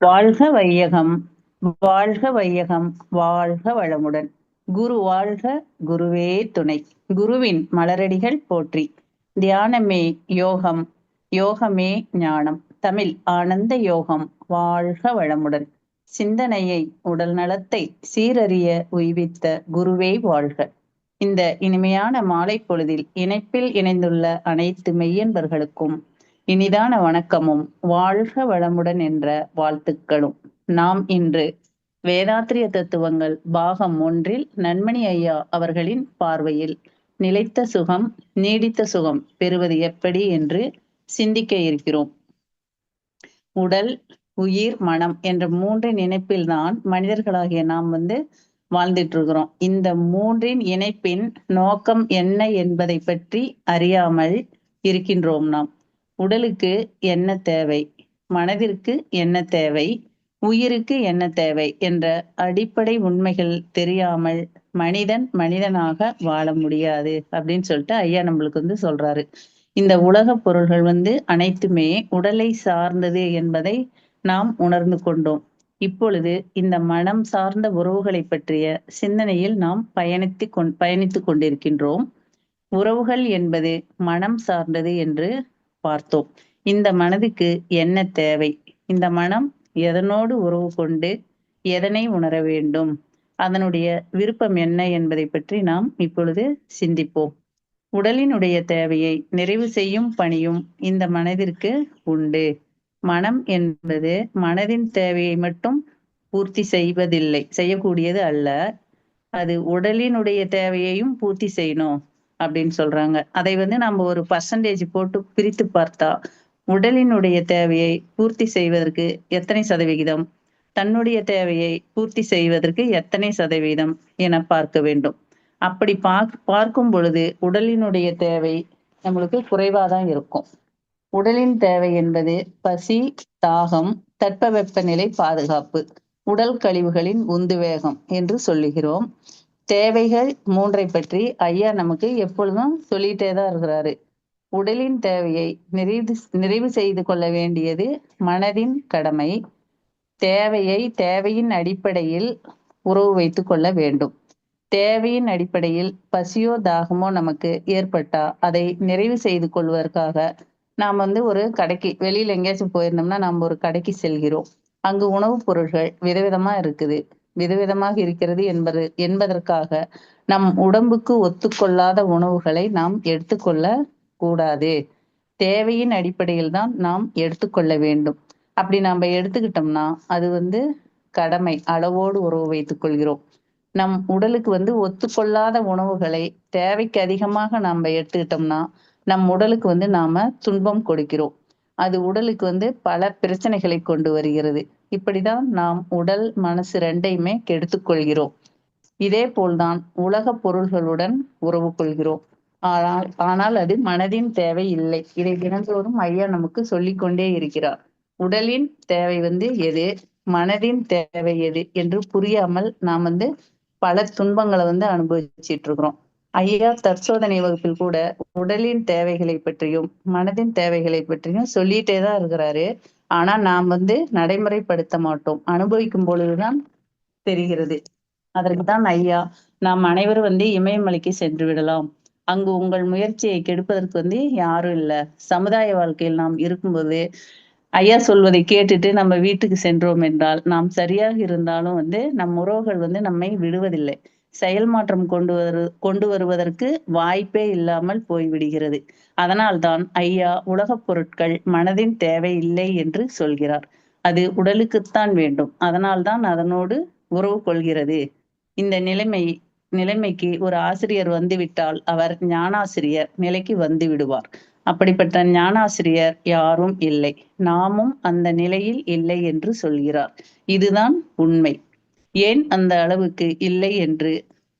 வாழ்க வையகம் வாழ்க வையகம் வாழ்க வளமுடன். குரு வாழ்க குருவே துணை. குருவின் மலரடிகள் போற்றி. தியானமே யோகம் யோகமே ஞானம். தமிழ் ஆனந்த யோகம் வாழ்க வளமுடன். சிந்தனையை உடல் நலத்தை சீரறிய உய்வித்த குருவே வாழ்க. இந்த இனிமையான மாலை பொழுதில் இணைப்பில் இணைந்துள்ள அனைத்து மெய்யன்பர்களுக்கும் இனிதான வணக்கமும். வாழ்க வளமுடன் என்ற வாழ்த்துக்களும். நாம் இன்று வேதாத்திரிய தத்துவங்கள் பாகம் ஒன்றில் நன்மணி ஐயா அவர்களின் பார்வையில் நிலைத்த சுகம் நீடித்த சுகம் பெறுவது எப்படி என்று சிந்திக்க இருக்கிறோம். உடல் உயிர் மனம் என்ற மூன்றின் இணைப்பில் தான் மனிதர்களாகிய நாம் வந்து வாழ்ந்துட்டு இருக்கிறோம். இந்த மூன்றின் இணைப்பின் நோக்கம் என்ன என்பதை பற்றி அறியாமல் இருக்கின்றோம் நாம். உடலுக்கு என்ன தேவை? மனதிற்கு என்ன தேவை? உயிருக்கு என்ன தேவை? என்ற அடிப்படை உண்மைகள் தெரியாமல் மனிதன் மனிதனாக வாழ முடியாது அப்படின்னு சொல்லிட்டு ஐயா நம்மளுக்கு வந்து சொல்றாரு. இந்த உலக பொருள்கள் வந்து அனைத்துமே உடலை சார்ந்தது என்பதை நாம் உணர்ந்து கொண்டோம். இப்பொழுது இந்த மனம் சார்ந்த உறவுகளை பற்றிய சிந்தனையில் நாம் பயணித்து கொண் பயணித்துக் கொண்டிருக்கின்றோம். உறவுகள் என்பது மனம் சார்ந்தது என்று பார்த்தோம். இந்த மனதுக்கு என்ன தேவை? இந்த மனம் எதனோடு உறவு கொண்டு எதனை உணர வேண்டும்? அதனுடைய விருப்பம் என்ன என்பதை பற்றி நாம் இப்பொழுது சிந்திப்போம். உடலினுடைய தேவையை நிறைவு செய்யும் பணியும் இந்த மனதிற்கு உண்டு. மனம் என்பது மனதின் தேவையை மட்டும் பூர்த்தி செய்வதில்லை. செய்யக்கூடியது அல்ல. அது உடலினுடைய தேவையையும் பூர்த்தி செய்யணும். அப்படின்னு சொல்றாங்க. அதை வந்து நம்ம ஒரு பர்சன்டேஜ் போட்டு பிரித்து பார்த்தா உடலினுடைய தேவையை பூர்த்தி செய்வதற்கு எத்தனை சதவிகிதம்? தன்னுடைய தேவையை பூர்த்தி செய்வதற்கு எத்தனை சதவீதம் என பார்க்க வேண்டும். அப்படி பார்க் பார்க்கும் பொழுது உடலினுடைய தேவை நம்மளுக்கு குறைவாதான் இருக்கும். உடலின் தேவை என்பது பசி தாகம் தட்பவெப்பநிலை பாதுகாப்பு உடல் கழிவுகளின் உந்துவேகம் என்று சொல்லுகிறோம். தேவைகள் மூன்றை பற்றி ஐயா நமக்கு எப்பொழுதும் சொல்லிட்டே தான் இருக்கிறாரு. உடலின் தேவையை நிறைவு நிறைவு செய்து கொள்ள வேண்டியது மனதின் கடமை. தேவையை தேவையின் அடிப்படையில் உறவு வைத்து கொள்ள வேண்டும். தேவையின் அடிப்படையில் பசியோ தாகமோ நமக்கு ஏற்பட்டா அதை நிறைவு செய்து கொள்வதற்காக நாம் வந்து ஒரு கடைக்கு வெளியில எங்கேயாச்சும் போயிருந்தோம்னா நாம் ஒரு கடைக்கு செல்கிறோம். அங்கு உணவுப் பொருட்கள் விதவிதமா இருக்குது. விதவிதமாக இருக்கிறது என்பது என்பதற்காக நம் உடம்புக்கு ஒத்துக்கொள்ளாத உணவுகளை நாம் எடுத்துக்கொள்ள கூடாது. தேவையின் அடிப்படையில் தான் நாம் எடுத்துக்கொள்ள வேண்டும். அப்படி நம்ம எடுத்துக்கிட்டோம்னா அது வந்து கடமை அளவோடு உறவு வைத்துக் கொள்கிறோம். நம் உடலுக்கு வந்து ஒத்துக்கொள்ளாத உணவுகளை தேவைக்கு அதிகமாக நாம் எடுத்துக்கிட்டோம்னா நம் உடலுக்கு வந்து நாம துன்பம் கொடுக்கிறோம். அது உடலுக்கு வந்து பல பிரச்சனைகளை கொண்டு வருகிறது. இப்படிதான் நாம் உடல் மனசு ரெண்டையுமே கெடுத்துக் கொள்கிறோம் இதே போல்தான் உலக பொருள்களுடன் உறவு கொள்கிறோம். ஆனால் ஆனால் அது மனதின் தேவை இல்லை. இதை தினந்தோறும் ஐயா நமக்கு சொல்லிக் கொண்டே இருக்கிறார். உடலின் தேவை வந்து எது? மனதின் தேவை எது? என்று புரியாமல் நாம் வந்து பல துன்பங்களை வந்து அனுபவிச்சிட்டு இருக்கிறோம் ஐயா தற்சோதனை வகுப்பில் கூட உடலின் தேவைகளை பற்றியும் மனதின் தேவைகளை பற்றியும் சொல்லிட்டே தான் இருக்கிறாரு. ஆனா நாம் வந்து நடைமுறைப்படுத்த மாட்டோம். அனுபவிக்கும் பொழுதுதான் தெரிகிறது. அதற்கு தான் ஐயா நாம் அனைவரும் வந்து இமயமலைக்கு சென்று விடலாம். அங்கு உங்கள் முயற்சியை கெடுப்பதற்கு வந்து யாரும் இல்லை. சமுதாய வாழ்க்கையில் நாம் இருக்கும்போது ஐயா சொல்வதை கேட்டுட்டு நம்ம வீட்டுக்கு சென்றோம் என்றால் நாம் சரியாக இருந்தாலும் வந்து நம் உறவுகள் வந்து நம்மை விடுவதில்லை. செயல் மாற்றம் கொண்டு வரு கொண்டு வருவதற்கு வாய்ப்பே இல்லாமல் போய்விடுகிறது. அதனால்தான் ஐயா உலகப் பொருட்கள் மனதின் தேவை இல்லை என்று சொல்கிறார். அது உடலுக்குத்தான் வேண்டும். அதனால்தான் அதனோடு உறவு கொள்கிறது. இந்த நிலைமை நிலைமைக்கு ஒரு ஆசிரியர் வந்துவிட்டால் அவர் ஞானாசிரியர் நிலைக்கு வந்து விடுவார். அப்படிப்பட்ட ஞானாசிரியர் யாரும் இல்லை. நாமும் அந்த நிலையில் இல்லை என்று சொல்கிறார். இதுதான் உண்மை. ஏன் அந்த அளவுக்கு இல்லை என்று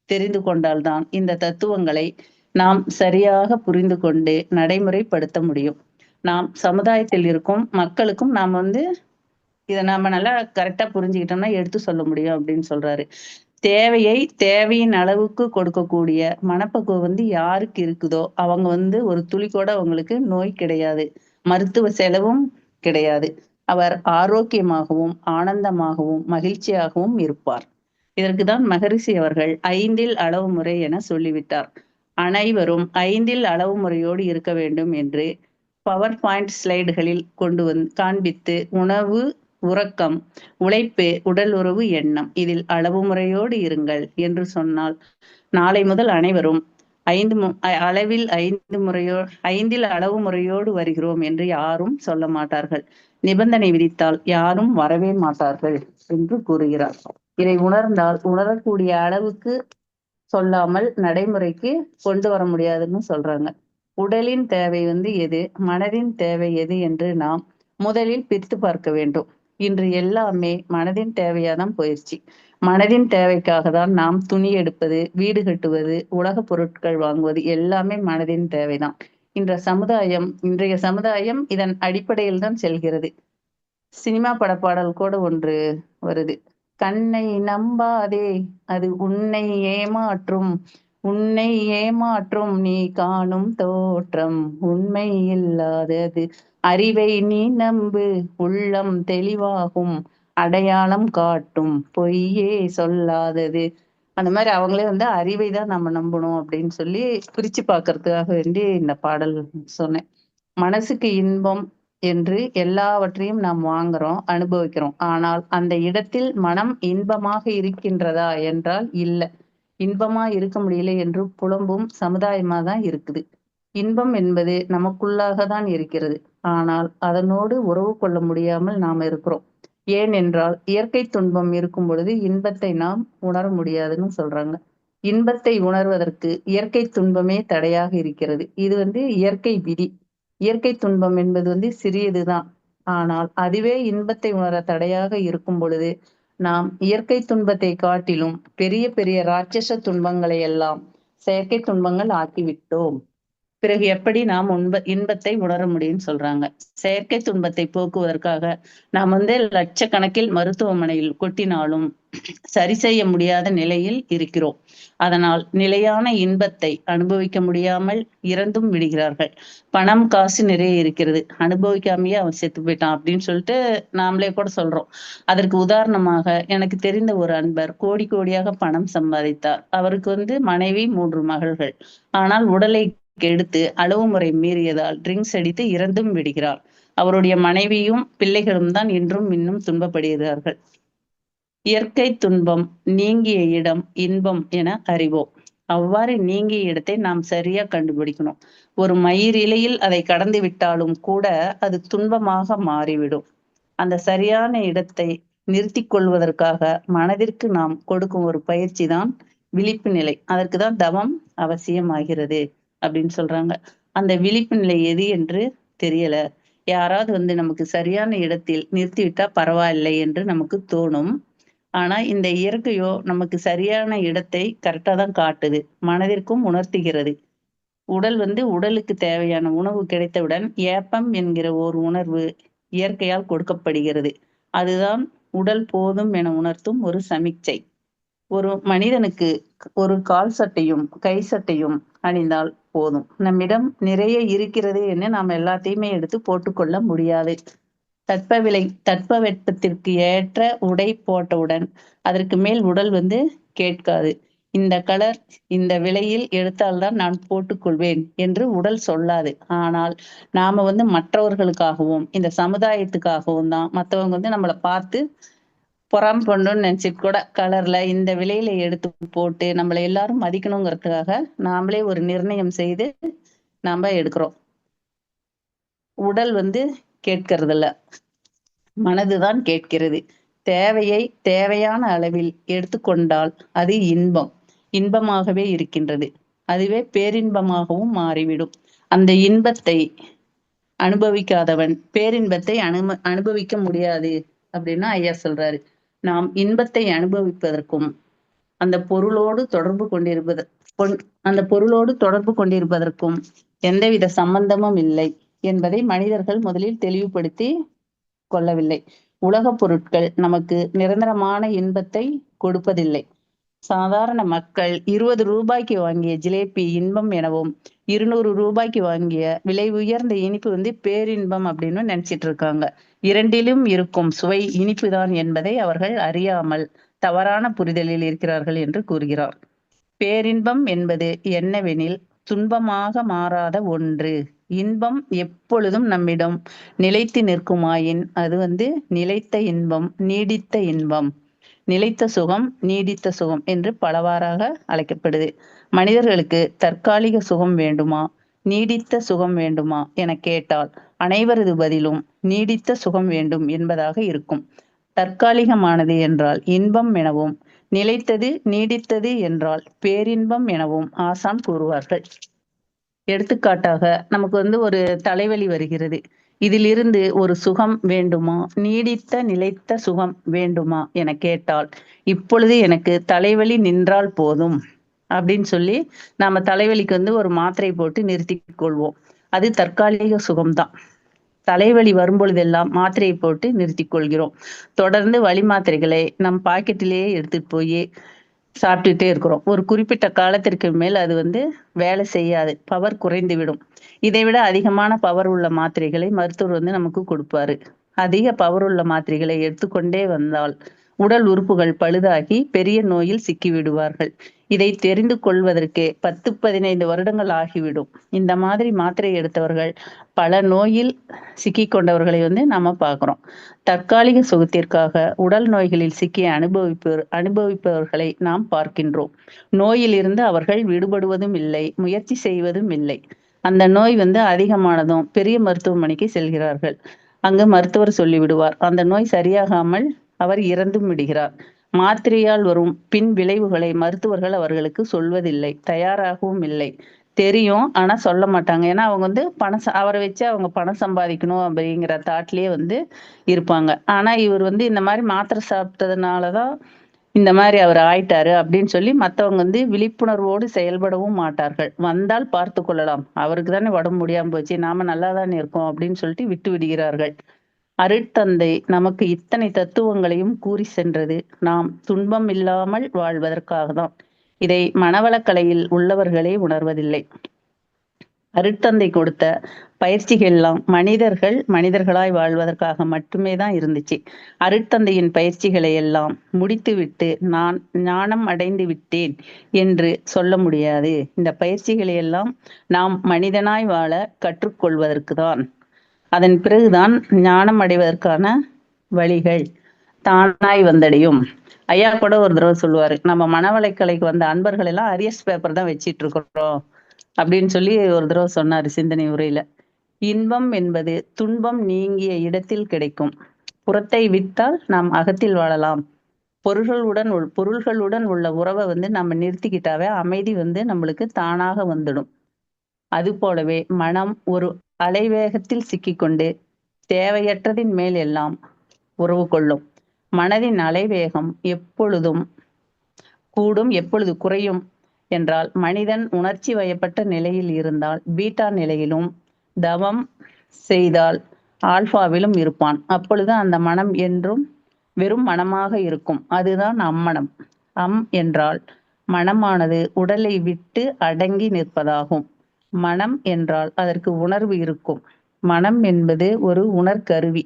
தெரிந்து கொண்டால்தான் இந்த தத்துவங்களை நாம் சரியாக புரிந்து கொண்டு நடைமுறைப்படுத்த முடியும். நாம் சமுதாயத்தில் இருக்கும் மக்களுக்கும் நாம் வந்து இதை நாம நல்லா கரெக்டா புரிஞ்சுக்கிட்டோம்னா எடுத்து சொல்ல முடியும் அப்படின்னு சொல்றாரு. தேவையை தேவையின் அளவுக்கு கொடுக்கக்கூடிய மனப்பக்குவம் வந்து யாருக்கு இருக்குதோ அவங்க வந்து ஒரு துளி கூட அவங்களுக்கு நோய் கிடையாது. மருத்துவ செலவும் கிடையாது. அவர் ஆரோக்கியமாகவும் ஆனந்தமாகவும் மகிழ்ச்சியாகவும் இருப்பார். இதற்குதான் மகரிஷி அவர்கள் ஐந்தில் அளவு முறை என சொல்லிவிட்டார். அனைவரும் ஐந்தில் அளவு முறையோடு இருக்க வேண்டும் என்று பவர் பாயிண்ட் ஸ்லைடுகளில் கொண்டு வந் காண்பித்து உணவு உறக்கம் உழைப்பு உடல் உறவு எண்ணம் இதில் அளவு முறையோடு இருங்கள் என்று சொன்னால் நாளை முதல் அனைவரும் ஐந்து அளவில் ஐந்து முறையோ ஐந்தில் அளவு முறையோடு வருகிறோம் என்று யாரும் சொல்ல மாட்டார்கள். நிபந்தனை விதித்தால் யாரும் வரவே மாட்டார்கள் என்று கூறுகிறார். இதை உணர்ந்தால் உணரக்கூடிய அளவுக்கு சொல்லாமல் நடைமுறைக்கு கொண்டு வர முடியாதுன்னு சொல்றாங்க. உடலின் தேவை வந்து எது மனதின் தேவை எது என்று நாம் முதலில் பிரித்து பார்க்க வேண்டும். இன்று எல்லாமே மனதின் தேவையாதான் போயிடுச்சு மனதின் தேவைக்காக தான் நாம் துணி எடுப்பது வீடு கட்டுவது உலக பொருட்கள் வாங்குவது எல்லாமே மனதின் தேவைதான். இன்ற சமுதாயம் இன்றைய சமுதாயம் இதன் அடிப்படையில் தான் செல்கிறது. சினிமா படப்பாடல் கூட ஒன்று வருது. கண்ணை நம்பாதே அது உன்னை ஏமாற்றும் உன்னை ஏமாற்றும் நீ காணும் தோற்றம் உண்மை இல்லாதது. அறிவை நீ நம்பு உள்ளம் தெளிவாகும் அடையாளம் காட்டும். பொய்யே சொல்லாதது. அந்த மாதிரி அவங்களே வந்து அறிவை தான் நம்ம நம்பணும் அப்படின்னு சொல்லி பிரிச்சு பார்க்கறதுக்காக வேண்டி இந்த பாடல் சொன்னேன். மனசுக்கு இன்பம் என்று எல்லாவற்றையும் நாம் வாங்குறோம் அனுபவிக்கிறோம். ஆனால் அந்த இடத்தில் மனம் இன்பமாக இருக்கின்றதா என்றால் இல்லை. இன்பமா இருக்க முடியல என்று புலம்பும் சமுதாயமா தான் இருக்குது. இன்பம் என்பது நமக்குள்ளாக தான் இருக்கிறது. ஆனால் அதனோடு உறவு கொள்ள முடியாமல் நாம் இருக்கிறோம். ஏனென்றால் இயற்கை துன்பம் இருக்கும் பொழுது இன்பத்தை நாம் உணர முடியாதுன்னு சொல்றாங்க. இன்பத்தை உணர்வதற்கு இயற்கை துன்பமே தடையாக இருக்கிறது. இது வந்து இயற்கை விதி. இயற்கை துன்பம் என்பது வந்து சிறியதுதான். ஆனால் அதுவே இன்பத்தை உணர தடையாக இருக்கும் பொழுது நாம் இயற்கை துன்பத்தை காட்டிலும் பெரிய பெரிய ராட்சச துன்பங்களை எல்லாம் செயற்கை துன்பங்கள் ஆக்கிவிட்டோம். பிறகு எப்படி நாம் உண்ப இன்பத்தை உணர முடியும்னு சொல்றாங்க. செயற்கை துன்பத்தை போக்குவதற்காக நாம் வந்து லட்சக்கணக்கில் மருத்துவமனையில் கொட்டினாலும் சரி செய்ய முடியாத நிலையில் இருக்கிறோம். அதனால் நிலையான இன்பத்தை அனுபவிக்க முடியாமல் இறந்தும் விடுகிறார்கள். பணம் காசு நிறைய இருக்கிறது. அனுபவிக்காமையே அவன் செத்து போயிட்டான் அப்படின்னு சொல்லிட்டு நாமளே கூட சொல்றோம். அதற்கு உதாரணமாக எனக்கு தெரிந்த ஒரு அன்பர் கோடி கோடியாக பணம் சம்பாதித்தார். அவருக்கு வந்து மனைவி மூன்று மகள்கள். ஆனால் உடலை எடுத்து அளவு முறை மீறியதால் ட்ரிங்க்ஸ் அடித்து இறந்தும் விடுகிறார் அவருடைய மனைவியும் பிள்ளைகளும் தான் இன்றும் இன்னும் துன்பப்படுகிறார்கள். இயற்கை துன்பம் நீங்கிய இடம் இன்பம் என அறிவோம். அவ்வாறு நீங்கிய இடத்தை நாம் சரியா கண்டுபிடிக்கணும். ஒரு மயிர் இலையில் அதை கடந்து விட்டாலும் கூட அது துன்பமாக மாறிவிடும். அந்த சரியான இடத்தை நிறுத்தி கொள்வதற்காக மனதிற்கு நாம் கொடுக்கும் ஒரு பயிற்சி தான் விழிப்பு நிலை. அதற்கு தான் தவம் அவசியமாகிறது. அப்படின்னு சொல்றாங்க. அந்த விழிப்பு நிலை எது என்று தெரியல. யாராவது வந்து நமக்கு சரியான இடத்தில் நிறுத்திவிட்டா பரவாயில்லை என்று நமக்கு தோணும். ஆனா இந்த இயற்கையோ நமக்கு சரியான இடத்தை கரெக்டா தான் காட்டுது. மனதிற்கும் உணர்த்துகிறது. உடல் வந்து உடலுக்கு தேவையான உணவு கிடைத்தவுடன் ஏப்பம் என்கிற ஒரு உணர்வு இயற்கையால் கொடுக்கப்படுகிறது. அதுதான் உடல் போதும் என உணர்த்தும் ஒரு சமிக்சை ஒரு மனிதனுக்கு ஒரு கால் சட்டையும் கை சட்டையும் அணிந்தால் போதும். நம்மிடம் நிறைய இருக்கிறது என்று நாம் எல்லாத்தையுமே எடுத்து போட்டுக்கொள்ள முடியாது. தட்பவிலை தட்பவெப்பத்திற்கு ஏற்ற உடை போட்டவுடன் அதற்கு மேல் உடல் வந்து கேட்காது. இந்த கலர் இந்த விலையில் எடுத்தால்தான் நான் போட்டுக்கொள்வேன் என்று உடல் சொல்லாது. ஆனால் நாம வந்து மற்றவர்களுக்காகவும் இந்த சமுதாயத்துக்காகவும் தான் மற்றவங்க வந்து நம்மளை பார்த்து பொறாம பண்ணணும்னு நினைச்சிட்டு கூட கலர்ல இந்த விலையில எடுத்து போட்டு நம்மளை எல்லாரும் மதிக்கணுங்கிறதுக்காக நாமளே ஒரு நிர்ணயம் செய்து நாம எடுக்கிறோம். உடல் வந்து கேட்கறது இல்ல மனதுதான் கேட்கிறது. தேவையை தேவையான அளவில் எடுத்துக்கொண்டால் அது இன்பம். இன்பமாகவே இருக்கின்றது. அதுவே பேரின்பமாகவும் மாறிவிடும். அந்த இன்பத்தை அனுபவிக்காதவன் பேரின்பத்தை அனும அனுபவிக்க முடியாது அப்படின்னா ஐயா சொல்றாரு. நாம் இன்பத்தை அனுபவிப்பதற்கும் அந்த பொருளோடு தொடர்பு கொண்டிருப்பது அந்த பொருளோடு தொடர்பு கொண்டிருப்பதற்கும் எந்தவித சம்பந்தமும் இல்லை என்பதை மனிதர்கள் முதலில் தெளிவுபடுத்தி கொள்ளவில்லை. உலகப் பொருட்கள் நமக்கு நிரந்தரமான இன்பத்தை கொடுப்பதில்லை. சாதாரண மக்கள் இருபது ரூபாய்க்கு வாங்கிய ஜிலேபி இன்பம் எனவும் இருநூறு ரூபாய்க்கு வாங்கிய விலை உயர்ந்த இனிப்பு வந்து பேரின்பம் அப்படின்னு நினைச்சிட்டு இருக்காங்க இரண்டிலும் இருக்கும் சுவை இனிப்புதான் என்பதை அவர்கள் அறியாமல் தவறான புரிதலில் இருக்கிறார்கள் என்று கூறுகிறார். பேரின்பம் என்பது என்னவெனில் துன்பமாக மாறாத ஒன்று. இன்பம் எப்பொழுதும் நம்மிடம் நிலைத்து நிற்குமாயின் அது வந்து நிலைத்த இன்பம் நீடித்த இன்பம். நிலைத்த சுகம் நீடித்த சுகம் என்று பலவாறாக அழைக்கப்படுது. மனிதர்களுக்கு தற்காலிக சுகம் வேண்டுமா? நீடித்த சுகம் வேண்டுமா? என கேட்டால் அனைவரது பதிலும் நீடித்த சுகம் வேண்டும் என்பதாக இருக்கும். தற்காலிகமானது என்றால் இன்பம் எனவும் நிலைத்தது நீடித்தது என்றால் பேரின்பம் எனவும் ஆசான் கூறுவார்கள். எடுத்துக்காட்டாக நமக்கு வந்து ஒரு தலைவலி வருகிறது. இதிலிருந்து ஒரு சுகம் வேண்டுமா? நீடித்த நிலைத்த சுகம் வேண்டுமா? என கேட்டால் இப்பொழுது எனக்கு தலைவலி நின்றால் போதும். அப்படின்னு சொல்லி நாம தலைவலிக்கு வந்து ஒரு மாத்திரை போட்டு நிறுத்தி கொள்வோம். அது தற்காலிக சுகம்தான். தலைவலி வரும்பொழுதெல்லாம் மாத்திரையை போட்டு நிறுத்தி கொள்கிறோம். தொடர்ந்து வழி மாத்திரைகளை நம் பாக்கெட்டிலேயே எடுத்துட்டு போய் சாப்பிட்டுட்டே இருக்கிறோம். ஒரு குறிப்பிட்ட காலத்திற்கு மேல் அது வந்து வேலை செய்யாது. பவர் குறைந்து விடும் இதை விட அதிகமான பவர் உள்ள மாத்திரைகளை மருத்துவர் வந்து நமக்கு கொடுப்பாரு. அதிக பவர் உள்ள மாத்திரைகளை எடுத்துக்கொண்டே வந்தால் உடல் உறுப்புகள் பழுதாகி பெரிய நோயில் சிக்கி விடுவார்கள். இதை தெரிந்து கொள்வதற்கே பத்து பதினைந்து வருடங்கள் ஆகிவிடும். இந்த மாதிரி மாத்திரை எடுத்தவர்கள் பல நோயில் சிக்கி கொண்டவர்களை வந்து நாம பார்க்குறோம். தற்காலிக சுகத்திற்காக உடல் நோய்களில் சிக்கி அனுபவிப்பவர் அனுபவிப்பவர்களை நாம் பார்க்கின்றோம். நோயில் இருந்து அவர்கள் விடுபடுவதும் இல்லை முயற்சி செய்வதும் இல்லை. அந்த நோய் வந்து அதிகமானதும் பெரிய மருத்துவமனைக்கு செல்கிறார்கள். அங்கு மருத்துவர் சொல்லிவிடுவார் அந்த நோய் சரியாகாமல் அவர் இறந்தும் விடுகிறார். மாத்திரையால் வரும் பின் விளைவுகளை மருத்துவர்கள் அவர்களுக்கு சொல்வதில்லை. தயாராகவும் இல்லை. தெரியும். ஆனா சொல்ல மாட்டாங்க. ஏன்னா அவங்க வந்து பணம் அவரை வச்சு அவங்க பணம் சம்பாதிக்கணும் அப்படிங்கிற தாட்லயே வந்து இருப்பாங்க. ஆனா இவர் வந்து இந்த மாதிரி மாத்திரை சாப்பிட்டதுனாலதான் இந்த மாதிரி அவர் ஆயிட்டாரு அப்படின்னு சொல்லி மத்தவங்க வந்து விழிப்புணர்வோடு செயல்படவும் மாட்டார்கள். வந்தால் பார்த்து கொள்ளலாம். அவருக்கு தானே உடம்பு முடியாம போச்சு. நாம நல்லா தானே இருக்கோம் அப்படின்னு சொல்லிட்டு விட்டு விடுகிறார்கள். அருட்தந்தை நமக்கு இத்தனை தத்துவங்களையும் கூறி சென்றது நாம் துன்பம் இல்லாமல் வாழ்வதற்காக தான் இதை மனவளக்கலையில் உள்ளவர்களே உணர்வதில்லை. அருட்தந்தை கொடுத்த பயிற்சிகள் எல்லாம் மனிதர்கள் மனிதர்களாய் வாழ்வதற்காக மட்டுமே தான் இருந்துச்சு. அருட்தந்தையின் பயிற்சிகளை எல்லாம் முடித்துவிட்டு நான் ஞானம் அடைந்து விட்டேன் என்று சொல்ல முடியாது. இந்த பயிற்சிகளை எல்லாம் நாம் மனிதனாய் வாழ கற்றுக்கொள்வதற்கு தான் அதன் பிறகுதான் ஞானம் அடைவதற்கான வழிகள் தானாய் வந்தடையும். ஐயா கூட ஒரு தடவை சொல்லுவாரு நம்ம மனவளைக்கலைக்கு வந்த அன்பர்கள் எல்லாம் அரியஸ் பேப்பர் தான் வச்சிட்டு இருக்கிறோம் அப்படின்னு சொல்லி ஒரு தடவை சொன்னாரு சிந்தனை உரையில. இன்பம் என்பது துன்பம் நீங்கிய இடத்தில் கிடைக்கும். புறத்தை விட்டால் நாம் அகத்தில் வாழலாம். பொருள்களுடன் பொருள்களுடன் உள்ள உறவை வந்து நம்ம நிறுத்திக்கிட்டாவே அமைதி வந்து நம்மளுக்கு தானாக வந்துடும். அது போலவே மனம் ஒரு அலைவேகத்தில் சிக்கிக்கொண்டு தேவையற்றதின் மேல் எல்லாம் உறவு கொள்ளும். மனதின் அலைவேகம் எப்பொழுதும் கூடும் எப்பொழுது குறையும் என்றால் மனிதன் உணர்ச்சி வயப்பட்ட நிலையில் இருந்தால் பீட்டா நிலையிலும் தவம் செய்தால் ஆல்பாவிலும் இருப்பான். அப்பொழுது அந்த மனம் என்றும் வெறும் மனமாக இருக்கும். அதுதான் அம்மனம். அம் என்றால் மனமானது உடலை விட்டு அடங்கி நிற்பதாகும். மனம் என்றால் அதற்கு உணர்வு இருக்கும். மனம் என்பது ஒரு உணர்கருவி.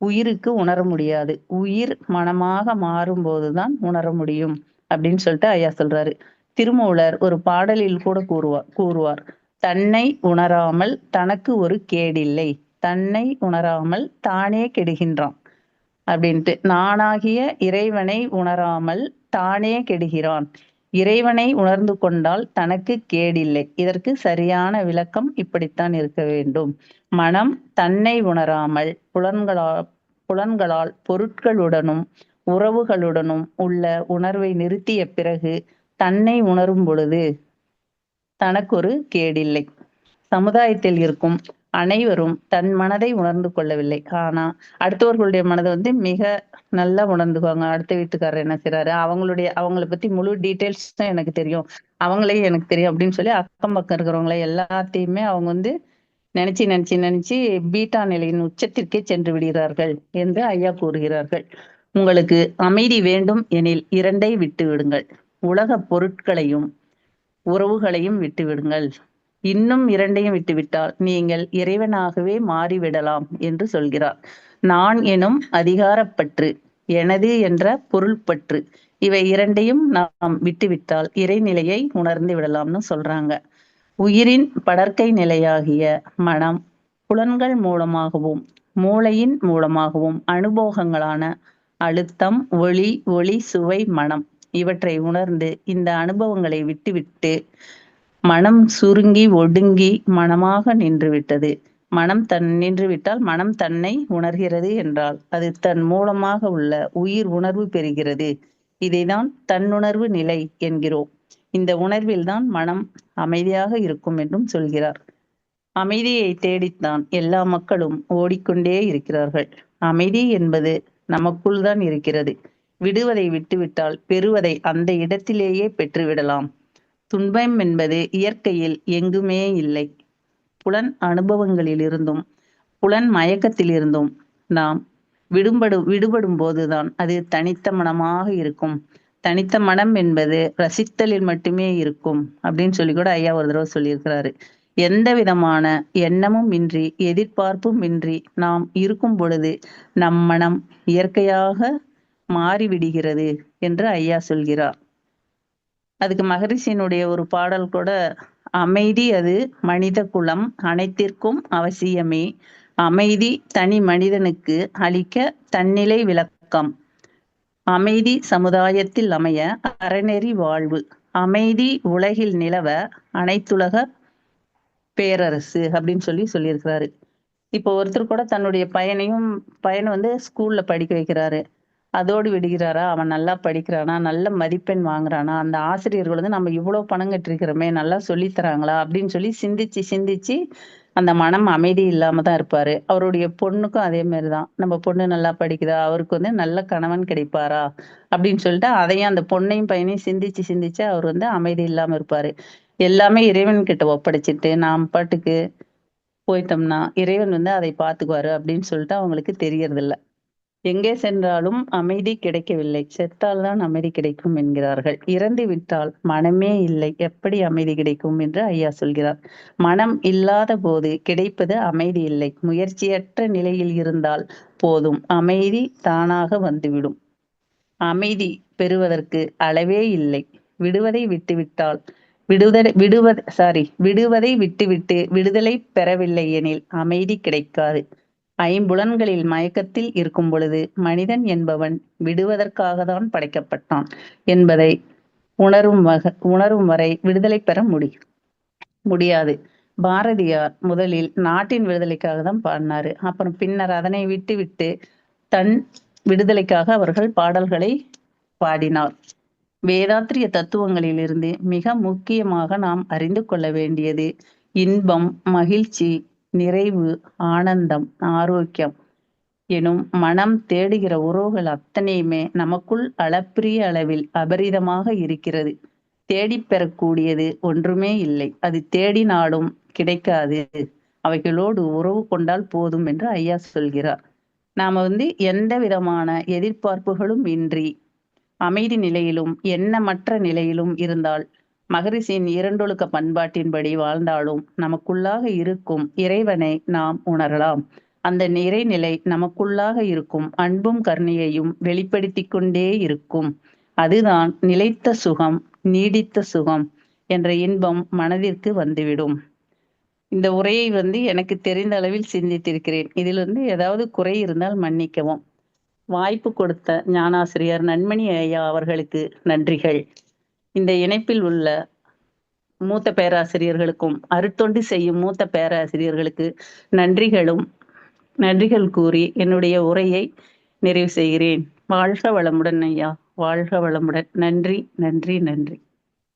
உயிருக்கு உணர முடியாது. உயிர் மனமாக மாறும்போதுதான் உணர முடியும் அப்படின்னு சொல்லிட்டு ஐயா சொல்றாரு. திருமூலர் ஒரு பாடலில் கூட கூறுவார் கூறுவார். தன்னை உணராமல் தனக்கு ஒரு கேடில்லை. தன்னை உணராமல் தானே கெடுகின்றான் அப்படின்ட்டு. நானாகிய இறைவனை உணராமல் தானே கெடுகிறான். இறைவனை உணர்ந்து கொண்டால் தனக்கு கேடில்லை. இதற்கு சரியான விளக்கம் இப்படித்தான் இருக்க வேண்டும். மனம் தன்னை உணராமல் புலன்களால் புலன்களால் பொருட்களுடனும் உறவுகளுடனும் உள்ள உணர்வை நிறுத்திய பிறகு தன்னை உணரும் பொழுது தனக்கு ஒரு கேடில்லை. சமுதாயத்தில் இருக்கும் அனைவரும் தன் மனதை உணர்ந்து கொள்ளவில்லை. ஆனா அடுத்தவர்களுடைய மனதை வந்து மிக நல்லா உணர்ந்துக்குவாங்க. அடுத்த வீட்டுக்காரர் என்ன செய்யறாரு அவங்களுடைய அவங்கள பத்தி முழு டீட்டெயில்ஸ் தான் எனக்கு தெரியும். அவங்களையும் எனக்கு தெரியும் அப்படின்னு சொல்லி அக்கம் பக்கம் இருக்கிறவங்களை எல்லாத்தையுமே அவங்க வந்து நினைச்சு நினைச்சு நினைச்சு பீட்டா நிலையின் உச்சத்திற்கே சென்று விடுகிறார்கள் என்று ஐயா கூறுகிறார்கள். உங்களுக்கு அமைதி வேண்டும் எனில் இரண்டை விட்டு விடுங்கள் உலக பொருட்களையும் உறவுகளையும் விட்டுவிடுங்கள். இன்னும் இரண்டையும் விட்டுவிட்டால் நீங்கள் இறைவனாகவே மாறிவிடலாம் என்று சொல்கிறார். நான் எனும் அதிகாரப்பற்று எனது என்ற பொருள்பற்று இவை இரண்டையும் நாம் விட்டுவிட்டால் இறைநிலையை உணர்ந்து விடலாம்னு சொல்றாங்க. உயிரின் படற்கை நிலையாகிய மனம் புலன்கள் மூலமாகவும் மூளையின் மூலமாகவும் அனுபவங்களான அழுத்தம் ஒளி ஒளி சுவை மனம் இவற்றை உணர்ந்து இந்த அனுபவங்களை விட்டுவிட்டு மனம் சுருங்கி ஒடுங்கி மனமாக நின்றுவிட்டது. மனம் தன் நின்றுவிட்டால் மனம் தன்னை உணர்கிறது என்றால் அது தன் மூலமாக உள்ள உயிர் உணர்வு பெறுகிறது. இதைதான் தன்னுணர்வு நிலை என்கிறோம். இந்த உணர்வில்தான் மனம் அமைதியாக இருக்கும் என்றும் சொல்கிறார். அமைதியை தேடித்தான் எல்லா மக்களும் ஓடிக்கொண்டே இருக்கிறார்கள். அமைதி என்பது நமக்குள் தான் இருக்கிறது. விடுவதை விட்டுவிட்டால் பெறுவதை அந்த இடத்திலேயே பெற்றுவிடலாம். துன்பம் என்பது இயற்கையில் எங்குமே இல்லை. புலன் அனுபவங்களிலிருந்தும் புலன் மயக்கத்திலிருந்தும் நாம் விடுபடு விடுபடும் போதுதான் அது தனித்த மனமாக இருக்கும். தனித்த மனம் என்பது ரசித்தலில் மட்டுமே இருக்கும் அப்படின்னு சொல்லி கூட ஐயா ஒரு தடவை சொல்லியிருக்கிறாரு. எந்த விதமான எண்ணமும் இன்றி எதிர்பார்ப்பும் இன்றி நாம் இருக்கும் பொழுது நம் மனம் இயற்கையாக மாறிவிடுகிறது என்று ஐயா சொல்கிறார். அதுக்கு மகரிஷியினுடைய ஒரு பாடல் கூட அமைதி அது மனித குலம் அனைத்திற்கும் அவசியமே. அமைதி தனி மனிதனுக்கு அளிக்க தன்னிலை விளக்கம். அமைதி சமுதாயத்தில் அமைய அறநெறி வாழ்வு. அமைதி உலகில் நிலவ அனைத்துலக பேரரசு அப்படின்னு சொல்லி சொல்லியிருக்கிறாரு. இப்போ ஒருத்தர் கூட தன்னுடைய பையனையும் பையனை வந்து ஸ்கூல்ல படிக்க வைக்கிறாரு. அதோடு விடுகிறாரா? அவன் நல்லா படிக்கிறானா? நல்ல மதிப்பெண் வாங்குறானா? அந்த ஆசிரியர்கள் வந்து நம்ம இவ்வளவு பணம் கட்டிருக்கிறோமே நல்லா சொல்லி தராங்களா? அப்படின்னு சொல்லி சிந்திச்சு சிந்திச்சு அந்த மனம் அமைதி இல்லாம தான் இருப்பாரு. அவருடைய பொண்ணுக்கும் அதே மாதிரி தான். நம்ம பொண்ணு நல்லா படிக்குதா? அவருக்கு வந்து நல்ல கணவன் கிடைப்பாரா? அப்படின்னு சொல்லிட்டு அதையும் அந்த பொண்ணையும் பையனையும் சிந்திச்சு சிந்திச்சு அவர் வந்து அமைதி இல்லாம இருப்பாரு. எல்லாமே இறைவன் கிட்ட ஒப்படைச்சிட்டு நாம் பாட்டுக்கு போயிட்டோம்னா இறைவன் வந்து அதை பார்த்துக்குவாரு அப்படின்னு சொல்லிட்டு அவங்களுக்கு தெரியறதில்ல. எங்கே சென்றாலும் அமைதி கிடைக்கவில்லை. செத்தால் தான் அமைதி கிடைக்கும் என்கிறார்கள். இறந்து விட்டால் மனமே இல்லை. எப்படி அமைதி கிடைக்கும் என்று ஐயா சொல்கிறார். மனம் இல்லாத போது கிடைப்பது அமைதி இல்லை. முயற்சியற்ற நிலையில் இருந்தால் போதும். அமைதி தானாக வந்துவிடும். அமைதி பெறுவதற்கு அளவே இல்லை. விடுவதை விட்டுவிட்டால் விடுதலை விடுவது சாரி விடுவதை விட்டுவிட்டு விடுதலை பெறவில்லை எனில் அமைதி கிடைக்காது. ஐம்புலன்களில் மயக்கத்தில் இருக்கும் பொழுது மனிதன் என்பவன் விடுவதற்காகத்தான் படைக்கப்பட்டான் என்பதை உணரும் வக உணரும் வரை விடுதலை பெற முடியும் முடியாது. பாரதியார் முதலில் நாட்டின் விடுதலைக்காக தான் பாடினாரு. அப்புறம் பின்னர் அதனை விட்டு விட்டு தன் விடுதலைக்காக அவர்கள் பாடல்களை பாடினார். வேதாத்திரிய தத்துவங்களிலிருந்து மிக முக்கியமாக நாம் அறிந்து கொள்ள வேண்டியது இன்பம் மகிழ்ச்சி நிறைவு ஆனந்தம் ஆரோக்கியம் எனும் மனம் தேடுகிற உறவுகள் அத்தனையுமே நமக்குள் அளப்பிரிய அளவில் அபரிதமாக இருக்கிறது. தேடி பெறக்கூடியது ஒன்றுமே இல்லை. அது தேடினாலும் கிடைக்காது. அவைகளோடு உறவு கொண்டால் போதும் என்று ஐயா சொல்கிறார். நாம வந்து எந்த விதமான எதிர்பார்ப்புகளும் இன்றி அமைதி நிலையிலும் எண்ணமற்ற நிலையிலும் இருந்தால் மகரிஷியின் இரண்டொழுக்க பண்பாட்டின்படி வாழ்ந்தாலும் நமக்குள்ளாக இருக்கும் இறைவனை நாம் உணரலாம். அந்த நிறைநிலை நமக்குள்ளாக இருக்கும் அன்பும் கருணையையும் வெளிப்படுத்தி கொண்டே இருக்கும். அதுதான் நிலைத்த சுகம் நீடித்த சுகம் என்ற இன்பம் மனதிற்கு வந்துவிடும். இந்த உரையை வந்து எனக்கு தெரிந்த அளவில் சிந்தித்திருக்கிறேன். இதில் வந்து ஏதாவது குறை இருந்தால் மன்னிக்கவும். வாய்ப்பு கொடுத்த ஞானாசிரியர் நன்மணி ஐயா அவர்களுக்கு நன்றிகள். இந்த இணைப்பில் உள்ள மூத்த பேராசிரியர்களுக்கும் அருத்தொண்டு செய்யும் மூத்த பேராசிரியர்களுக்கு நன்றிகளும். நன்றிகள் கூறி என்னுடைய உரையை நிறைவு செய்கிறேன். வாழ்க வளமுடன் ஐயா. வாழ்க வளமுடன். நன்றி நன்றி நன்றி.